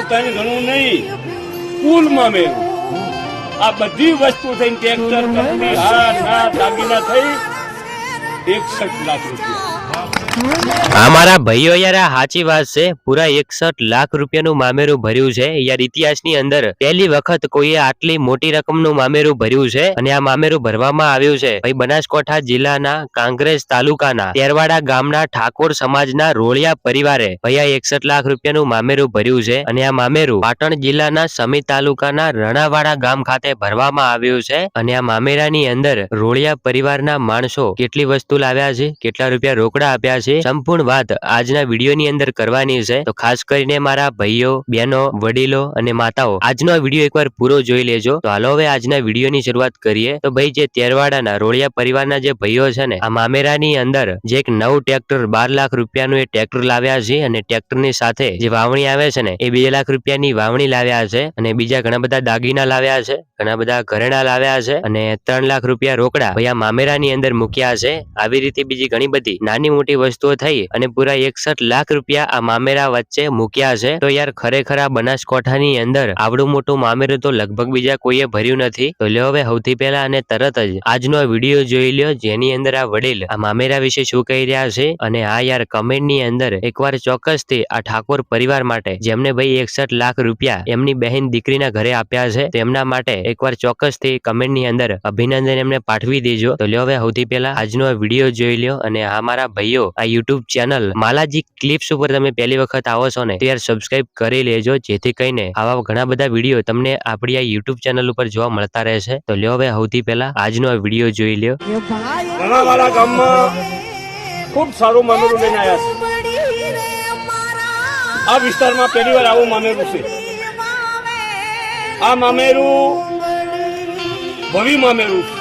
ગણું ત્રણ ગણું નહીં. કુલ મેળવું આ બધી વસ્તુ થઈને ટ્રેક્ટર કંપની હાર ના દાગીના થઈ. એકસઠ લાખ રૂપિયા. અમારા ભાઈઓ યાર, આ સાચી વાત છે. પૂરા એકસઠ લાખ રૂપિયાનું મામેરું ભર્યું છે. યાર, ઇતિહાસની અંદર પહેલી વખત કોઈએ આટલી મોટી રકમનું મામેરું ભર્યું છે અને આ મામેરું ભરવામાં આવ્યું છે. ભાઈ, બનાસકાંઠા જિલ્લાના કાંગ્રેસ તાલુકાના તેરવાડા ગામના ઠાકોર સમાજના રોળિયા પરિવારે ભાઈ, આ એકસઠ લાખ રૂપિયાનું મામેરું ભર્યું છે અને આ મામેરું પાટણ જિલ્લાના સમી તાલુકાના રણાવાડા ગામ ખાતે ભરવામાં આવ્યું છે. અને આ મામેરાની અંદર રોળિયા પરિવારના માણસો કેટલી વસ્તુ લાવ્યા છે, કેટલા રૂપિયા રોકડા આપ્યા છે, સંપૂર્ણ વાત આજના વિડીયોની અંદર કરવાની છે. તો ખાસ કરીને મારા ભાઈઓ, બહેનો, વડીલો અને માતાઓ, આજનો વીડિયો એકવાર પૂરો જોઈ લેજો. તો હાલો હવે આજના વિડીયોની શરૂઆત કરીએ. તો ભાઈ, જે તેરવાડાના રોળિયા પરિવારના જે ભાઈઓ છે ને, આ મામેરાની અંદર જે એક નવું ટ્રેક્ટર બાર લાખ રૂપિયાનું એ ટ્રેક્ટર લાવ્યા છે અને ટ્રેક્ટરની સાથે જે વાવણી આવે છે ને, એ બે લાખ રૂપિયાની વાવણી લાવ્યા છે અને બીજા ઘણા બધા દાગીના લાવ્યા છે, ઘણા બધા ઘરેણા લાવ્યા છે અને ત્રણ લાખ રૂપિયા રોકડા ભાઈ આ મામેરાની અંદર મૂક્યા છે. આવી રીતે બીજી ઘણી બધી નાની મોટી વસ્તુઓ થઈ અને પૂરા એકસઠ લાખ રૂપિયા આ મામેરા વચ્ચે મૂક્યા છે. તો યાર, ખરેખર આ બનાસકાંઠાની અંદર આવડું મોટું મામેરું તો લગભગ બીજા કોઈએ ભર્યું નથી. તો લ્યો હવે સૌથી પહેલા અને તરત જ આજનો વીડિયો જોઈ લ્યો, જેની અંદર આ વડીલ આ મામેરા વિશે શું કહી રહ્યા છે અને આ યાર કમેન્ટની અંદર એકવાર ચોક્કસથી આ ઠાકોર પરિવાર માટે, જેમને ભાઈ એકસઠ લાખ રૂપિયા એમની બહેન દીકરીના ઘરે આપ્યા છે, તેમના માટે એકવાર ચોક્કસથી કમેન્ટની અંદર અભિનંદન એમને પાઠવી દેજો. તો લ્યો હવે સૌથી પહેલા આજનો આ વીડિયો જોઈ લ્યો અને આ મારા ભાઈઓ, આ યુટ્યુબ ચેનલ માલાજી ક્લિપ્સ ઉપર તમે પહેલી વખત આવો છો ને, ત્યારે સબસ્ક્રાઈબ કરી લેજો, જેથી કરીને આવા ઘણા બધા વીડિયો તમને આપણી આ યુટ્યુબ ચેનલ ઉપર જોવા મળતા રહેશે. તો લ્યો હવે સૌથી પહેલા આજનો આ વીડિયો જોઈ લ્યો. રણાવાડા ગામમાં ખૂબ સારું મામેરું લઈને આવ્યા છે. આ વિસ્તારમાં પહેલી વાર આવું મામેરું છે. આ મામેરું ભવી મામેરું છે.